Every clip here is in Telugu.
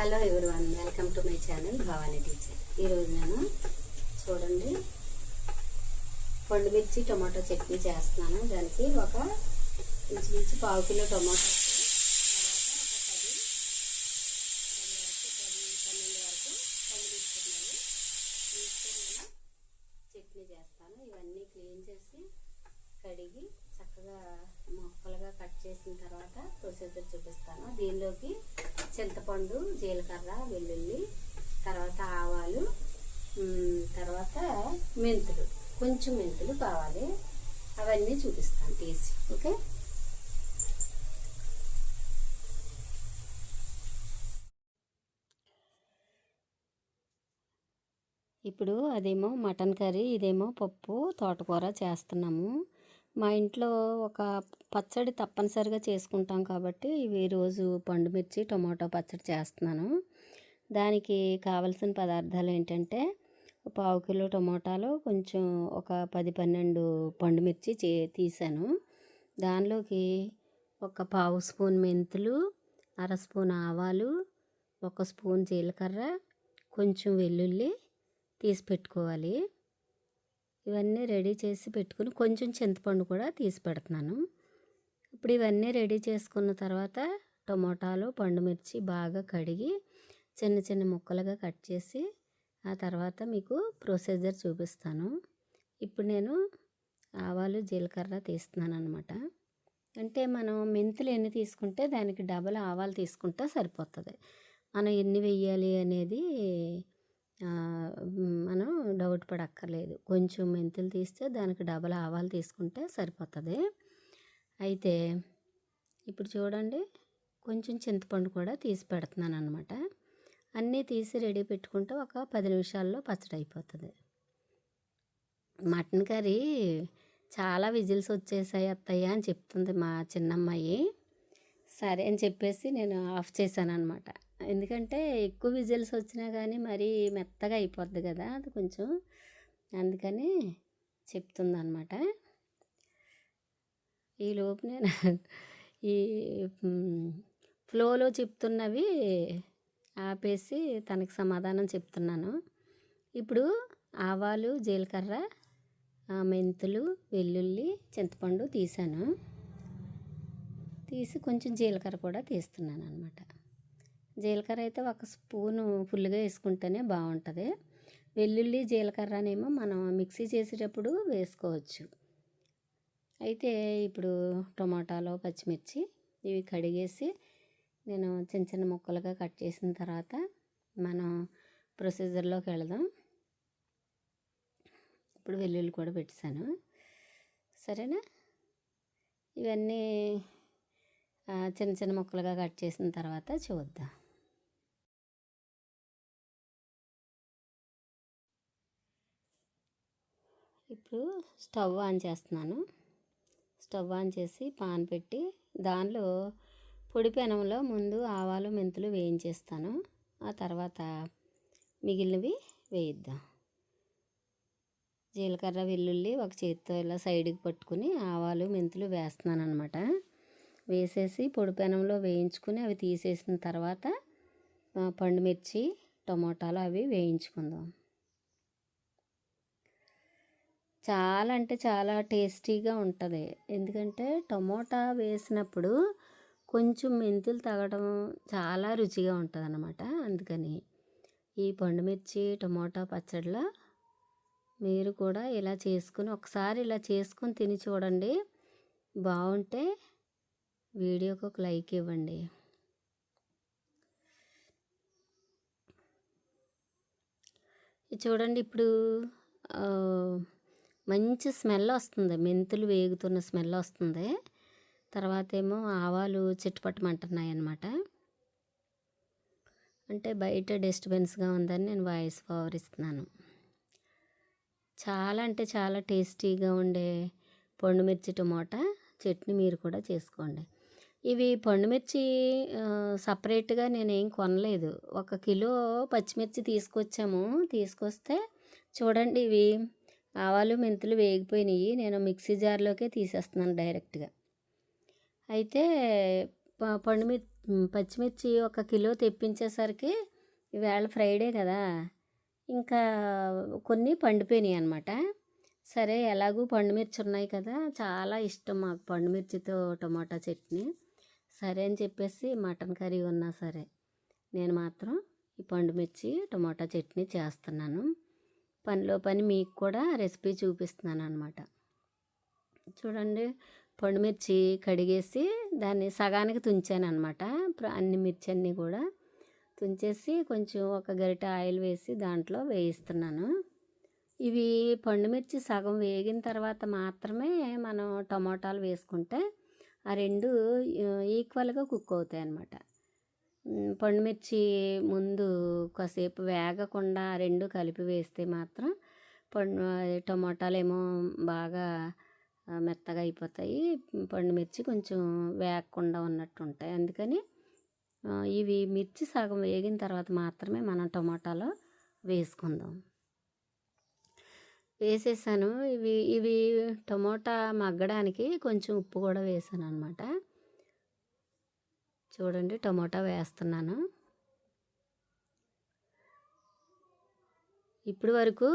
Hello everyone welcome to my channel Bhavani teacher. ఈరోజు నేను చూడండి పండుమిర్చి టమాటో చట్నీ చేస్తున్నాను. దానికి ఒక ఇంచుమించు పావు కిలో టమాటో చట్నీ చేస్తాను. ఇవన్నీ క్లీన్ చేసి కడిగి చక్కగా ముక్కలుగా కట్ చేసిన తర్వాత ప్రొసీజర్ చూపిస్తాను. దీనిలోకి చింతపండు జీలకర్ర వెల్లుల్లి తర్వాత ఆవాలు తర్వాత మెంతులు. కొంచెం మెంతులు కావాలి. అవన్నీ చూపిస్తాను తీసి. ఓకే? ఇప్పుడు అదేమో మటన్ కర్రీ ఇదేమో పప్పు తోటకూర చేస్తున్నాము. మా ఇంట్లో ఒక పచ్చడి తప్పనిసరిగా చేసుకుంటాం కాబట్టి ఇవి రోజు పండుమిర్చి టొమాటో పచ్చడి చేస్తున్నాను. దానికి కావలసిన పదార్థాలు ఏంటంటే పావు కిలో టొమాటాలు కొంచెం ఒక పది పన్నెండు పండుమిర్చి చే తీసాను. దానిలోకి ఒక పావు స్పూన్ మెంతులు అర స్పూన్ ఆవాలు ఒక స్పూన్ జీలకర్ర కొంచెం వెల్లుల్లి తీసి పెట్టుకోవాలి. ఇవన్నీ రెడీ చేసి పెట్టుకుని కొంచెం చింతపండు కూడా తీసి పెడుతున్నాను. ఇప్పుడు ఇవన్నీ రెడీ చేసుకున్న తర్వాత టమోటాలు పండుమిర్చి బాగా కడిగి చిన్న చిన్న ముక్కలుగా కట్ చేసి ఆ తర్వాత మీకు ప్రొసీజర్ చూపిస్తాను. ఇప్పుడు నేను ఆవాలు జీలకర్ర తీస్తున్నాను అనమాట అంటే మనం మెంతులు ఎన్ని తీసుకుంటే దానికి డబల్ ఆవాలు తీసుకుంటే సరిపోతుంది. మనం ఎన్ని వెయ్యాలి అనేది మనం డౌట్ పడక్కర్లేదు. కొంచెం మెంతులు తీస్తే దానికి డబల్ ఆవాలు తీసుకుంటే సరిపోతుంది. అయితే ఇప్పుడు చూడండి కొంచెం చింతపండు కూడా తీసి పెడుతున్నాను అనమాట అన్నీ తీసి రెడీ పెట్టుకుంటే ఒక పది నిమిషాల్లో పచ్చడి అయిపోతుంది. మటన్ కర్రీ చాలా విజిల్స్ వచ్చేసాయి అత్తయ్య అని చెప్తుంది మా చిన్నమ్మాయి. సరే అని చెప్పేసి నేను ఆఫ్ చేశాను అనమాట ఎందుకంటే ఎక్కువ విజిల్స్ వచ్చినా కానీ మరీ మెత్తగా అయిపోద్ది కదా అది కొంచెం. అందుకని చెప్తుందనమాట ఈ ఈలోపు నేను ఈ ఫ్లోలో చెప్తున్నవి ఆపేసి తనకి సమాధానం చెప్తున్నాను. ఇప్పుడు ఆవాలు జీలకర్ర మెంతులు వెల్లుల్లి చింతపండు తీసాను. తీసి కొంచెం జీలకర్ర కూడా తీస్తున్నాను అనమాట జీలకర్ర అయితే ఒక స్పూను ఫుల్గా వేసుకుంటేనే బాగుంటుంది. వెల్లుల్లి జీలకర్రనేమో మనం మిక్సీ చేసేటప్పుడు వేసుకోవచ్చు. అయితే ఇప్పుడు టొమాటాలు పచ్చిమిర్చి ఇవి కడిగేసి నేను చిన్న చిన్న ముక్కలుగా కట్ చేసిన తర్వాత మనం ప్రొసీజర్లోకి వెళదాం. ఇప్పుడు వెల్లుల్లి కూడా పెట్టాను సరేనా? ఇవన్నీ చిన్న చిన్న ముక్కలుగా కట్ చేసిన తర్వాత చూద్దాం. ఇప్పుడు స్టవ్ ఆన్ చేస్తున్నాను. స్టవ్ ఆన్ చేసి పాన్ పెట్టి దానిలో పొడి పెనంలో ముందు ఆవాలు మెంతులు వేయించేస్తాను. ఆ తర్వాత మిగిలినవి వేయిద్దాం. జీలకర్ర వెల్లుల్లి ఒక చేతితో ఇలా సైడ్కి పట్టుకుని ఆవాలు మెంతులు వేస్తున్నాను అనమాట వేసేసి పొడి పెనంలో వేయించుకుని అవి తీసేసిన తర్వాత పండుమిర్చి టమోటాలు అవి వేయించుకుందాం. చాలా అంటే చాలా టేస్టీగా ఉంటుంది. ఎందుకంటే టమోటా వేసినప్పుడు కొంచెం మెంతులు తగడం చాలా రుచిగా ఉంటుంది అన్నమాట అందుకని ఈ పండుమిర్చి టమోటా పచ్చడిలో మీరు కూడా ఇలా చేసుకుని ఒకసారి ఇలా చేసుకుని తిని చూడండి. బాగుంటే వీడియోకి ఒక లైక్ ఇవ్వండి. చూడండి ఇప్పుడు మంచి స్మెల్ వస్తుంది. మెంతులు వేగుతున్న స్మెల్ వస్తుంది. తర్వాత ఏమో ఆవాలు చిట్టుపట్టమంటున్నాయి అన్నమాట అంటే బయట డిస్టర్బెన్స్గా ఉందని నేను వాయిస్ ఓవర్ ఇస్తున్నాను చాలా అంటే చాలా టేస్టీగా ఉండే పండుమిర్చి టమోటా చట్నీ మీరు కూడా చేసుకోండి. ఇవి పండుమిర్చి ఆ, సపరేట్గా నేనేం కొనలేదు. ఒక కిలో పచ్చిమిర్చి తీసుకొచ్చాము. తీసుకొస్తే చూడండి ఇవి ఆవాలు మెంతులు వేగిపోయినాయి. నేను మిక్సీ జార్లోకే తీసేస్తున్నాను డైరెక్ట్గా. అయితే ప- పచ్చిమిర్చి ఒక కిలో తెప్పించేసరికి ఇవాళ ఫ్రైడే కదా. ఇంకా కొన్ని పండిపోయినాయి అనమాట సరే ఎలాగూ పండుమిర్చి ఉన్నాయి కదా. చాలా ఇష్టం మాకు పండుమిర్చితో టమాటా చట్నీ. సరే అని చెప్పేసి మటన్ కర్రీ ఉన్నా సరే నేను మాత్రం ఈ పండుమిర్చి టమాటా చట్నీ చేస్తున్నాను. పనిలో పని మీకు కూడా రెసిపీ చూపిస్తున్నాను అనమాట చూడండి పండుమిర్చి కడిగేసి దాన్ని సగానికి తుంచాను అనమాట అన్ని మిర్చి అన్నీ కూడా తుంచేసి కొంచెం ఒక గరిట ఆయిల్ వేసి దాంట్లో వేయిస్తున్నాను. ఇవి పండుమిర్చి సగం వేగిన తర్వాత మాత్రమే మనం టమాటాలు వేసుకుంటే ఆ రెండు ఈక్వల్గా కుక్ అవుతాయి అన్నమాట పండుమిర్చి ముందు కాసేపు వేగకుండా రెండు కలిపి వేస్తే మాత్రం పండు టమాటాలు ఏమో బాగా మెత్తగా అయిపోతాయి. పండుమిర్చి కొంచెం వేగకుండా ఉన్నట్టు ఉంటాయి అందుకని ఇవి మిర్చి సగం వేగిన తర్వాత మాత్రమే మనం టమాటాలో వేసుకుందాం. వేసేసాను. ఇవి ఇవి టమోటా మగ్గడానికి కొంచెం ఉప్పు కూడా వేసాను అనమాట చూడండి టమోటా వేస్తున్నాను. ఇప్పుడు వరకు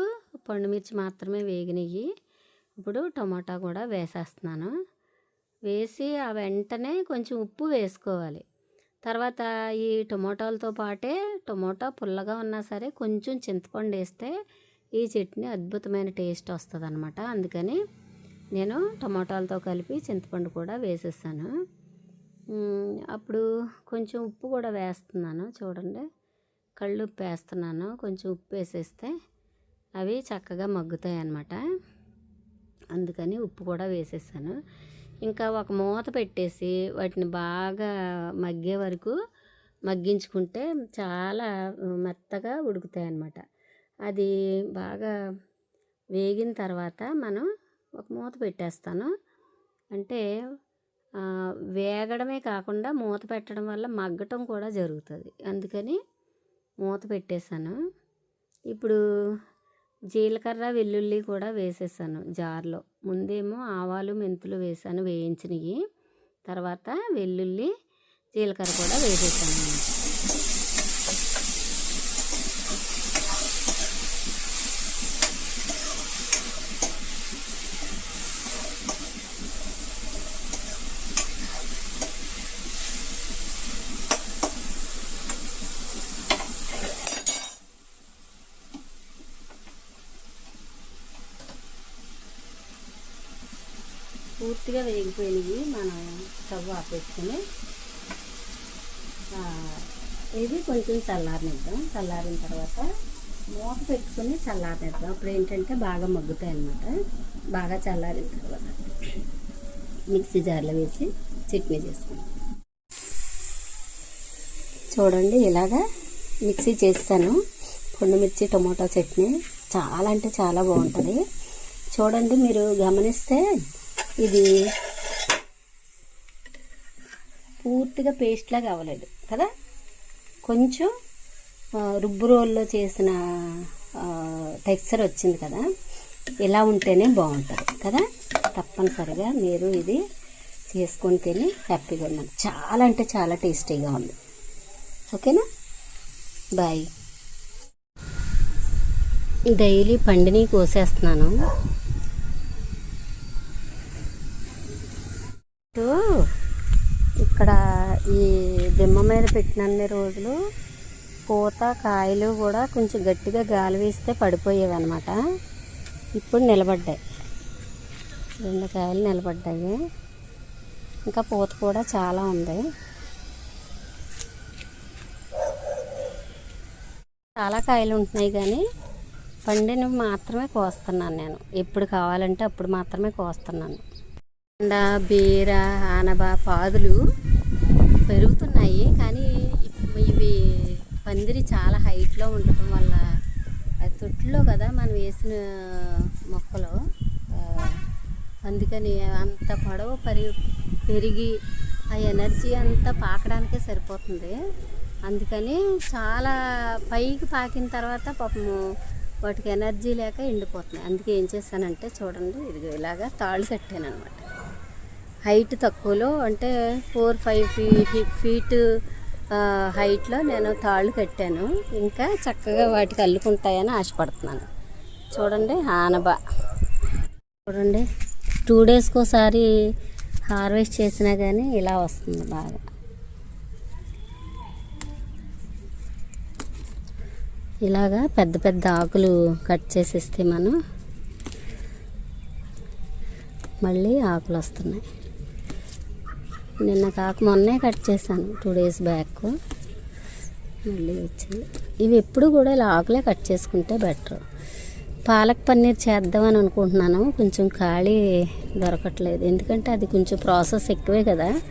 పండుమిర్చి మాత్రమే వేగినవి ఇప్పుడు టమోటా కూడా వేసేస్తున్నాను. వేసి ఆ వెంటనే కొంచెం ఉప్పు వేసుకోవాలి. తర్వాత ఈ టమోటాలతో పాటే టమోటా పుల్లగా ఉన్నా సరే కొంచెం చింతపండు వేస్తే ఈ చట్నీ అద్భుతమైన టేస్ట్ వస్తుంది అనమాట అందుకని నేను టమోటాలతో కలిపి చింతపండు కూడా వేసేసాను. అప్పుడు కొంచెం ఉప్పు కూడా వేస్తున్నాను చూడండి. కళ్ళు ఉప్పు వేస్తున్నాను. కొంచెం ఉప్పు వేసేస్తే అవి చక్కగా మగ్గుతాయి అన్నమాట. అందుకని ఉప్పు కూడా వేసేసాను. ఇంకా ఒక మూత పెట్టేసి వాటిని బాగా మగ్గే వరకు మగ్గించుకుంటే చాలా మెత్తగా ఉడుకుతాయి అన్నమాట. అది బాగా వేగిన తర్వాత మనం ఒక మూత పెట్టేస్తాను. అంటే వేగడమే కాకుండా మూత పెట్టడం వల్ల మగ్గటం కూడా జరుగుతుంది. అందుకని మూత పెట్టేశాను. ఇప్పుడు జీలకర్ర వెల్లుల్లి కూడా వేసేసాను జార్లో. ముందేమో ఆవాలు మెంతులు వేసాను వేయించినవి. తర్వాత వెల్లుల్లి జీలకర్ర కూడా వేసేసాను. పూర్తిగా వేగిపోయినవి మనం స్టవ్ ఆపేసుకుని ఇది కొంచెం చల్లారనిద్దాం. చల్లారిన తర్వాత మూత పెట్టుకుని చల్లారనిద్దాం. అప్పుడు ఏంటంటే బాగా మగ్గుతాయి అన్నమాట. బాగా చల్లారిన తర్వాత మిక్సీ జార్లో వేసి చట్నీ చేసుకుందాం. చూడండి ఇలాగా మిక్సీ చేస్తాను. మిర్చి టమోటా చట్నీ చాలా అంటే చాలా బాగుంటుంది. చూడండి మీరు గమనిస్తే ఇది పూర్తిగా పేస్ట్ లాగా అవ్వలేదు కదా? కొంచెం రుబ్బు రోల్లో చేసిన టెక్స్చర్ వచ్చింది కదా? ఇలా ఉంటేనే బాగుంటుంది కదా? తప్పనిసరిగా మీరు ఇది చేసుకొని తిని హ్యాపీగా ఉన్నాను చాలా అంటే చాలా టేస్టీగా ఉంది. ఓకేనా? బాయ్. డైలీ పండిని కోసేస్తున్నాను. ఇక్కడ ఈ దిమ్మ మీద పెట్టినన్ని రోజులు పూత కాయలు కూడా కొంచెం గట్టిగా గాలి వేస్తే పడిపోయేవి అనమాట ఇప్పుడు నిలబడ్డాయి. రెండు కాయలు నిలబడ్డాయి. ఇంకా పూత కూడా చాలా ఉంది. చాలా కాయలు ఉంటున్నాయి కానీ పండినవి మాత్రమే కోస్తున్నాను నేను. ఎప్పుడు కావాలంటే అప్పుడు మాత్రమే కోస్తున్నాను. కొండ బీర ఆనబ పాదులు పెరుగుతున్నాయి. కానీ ఇవి పందిరి చాలా హైట్లో ఉండటం వల్ల తొట్టులో కదా మనం వేసిన మొక్కలు. అందుకని అంత పొడవు పరి పెరిగి ఆ ఎనర్జీ అంతా పాకడానికే సరిపోతుంది. అందుకని చాలా పైకి పాకిన తర్వాత పాపము వాటికి ఎనర్జీ లేక ఎండిపోతుంది అందుకే ఏం చేశానంటే చూడండి ఇది ఇలాగా తాళ్ళు కట్టాను అనమాట హైట్ తక్కువలో అంటే ఫోర్ ఫైవ్ ఫీ ఫీట్ హైట్లో నేను తాళ్ళు కట్టాను. ఇంకా చక్కగా వాటికి అల్లుకుంటాయని ఆశపడుతున్నాను. చూడండి ఆనబా. చూడండి టూ డేస్కి ఒకసారి హార్వెస్ట్ చేసినా కానీ ఇలా వస్తుంది బాగా. ఇలాగా పెద్ద పెద్ద ఆకులు కట్ చేసేస్తే మనం మళ్ళీ ఆకులు వస్తున్నాయి. నిన్న కాక మొన్నే కట్ చేశాను టూ డేస్ బ్యాక్ మళ్ళీ వచ్చింది. ఇవి ఎప్పుడు కూడా ఇలా ఆకులే కట్ చేసుకుంటే బెటర్ పాలక్ పన్నీర్ చేద్దామని అనుకుంటున్నాను కొంచెం ఖాళీ దొరకట్లేదు. ఎందుకంటే అది కొంచెం ప్రాసెస్ ఎక్కువే కదా.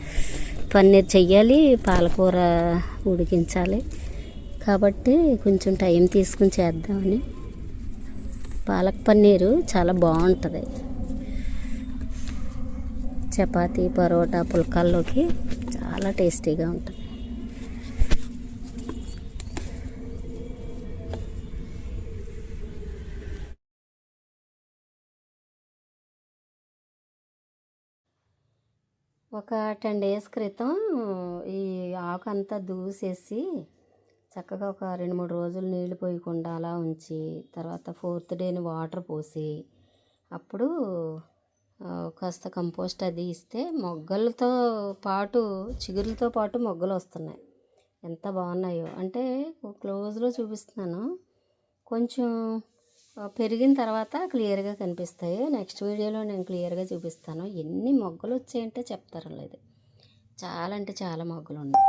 పన్నీర్ చెయ్యాలి పాలకూర ఉడికించాలి. కాబట్టి కొంచెం టైం తీసుకుని చేద్దామని. పాలక్ పన్నీరు చాలా బాగుంటుంది. చపాతీ పరోటా పుల్కాల్లోకి చాలా టేస్టీగా ఉంటుంది. ఒక టెన్ డేస్ క్రితం ఈ ఆకు అంతా దూసేసి చక్కగా ఒక రెండు మూడు రోజులు నీళ్ళు పోయకుండా అలా ఉంచి తర్వాత ఫోర్త్ డేని వాటర్ పోసి అప్పుడు కాస్త కంపోస్ట్ అది ఇస్తే మొగ్గలతో పాటు చిగురులతో పాటు మొగ్గలు వస్తున్నాయి. ఎంత బాగున్నాయో. అంటే క్లోజ్లో చూపిస్తున్నాను. కొంచెం పెరిగిన తర్వాత క్లియర్గా కనిపిస్తాయి. నెక్స్ట్ వీడియోలో నేను క్లియర్గా చూపిస్తాను. ఎన్ని మొగ్గలు వచ్చాయంటే చెప్తారు లేదు. చాలా అంటే చాలా మొగ్గలు ఉన్నాయి.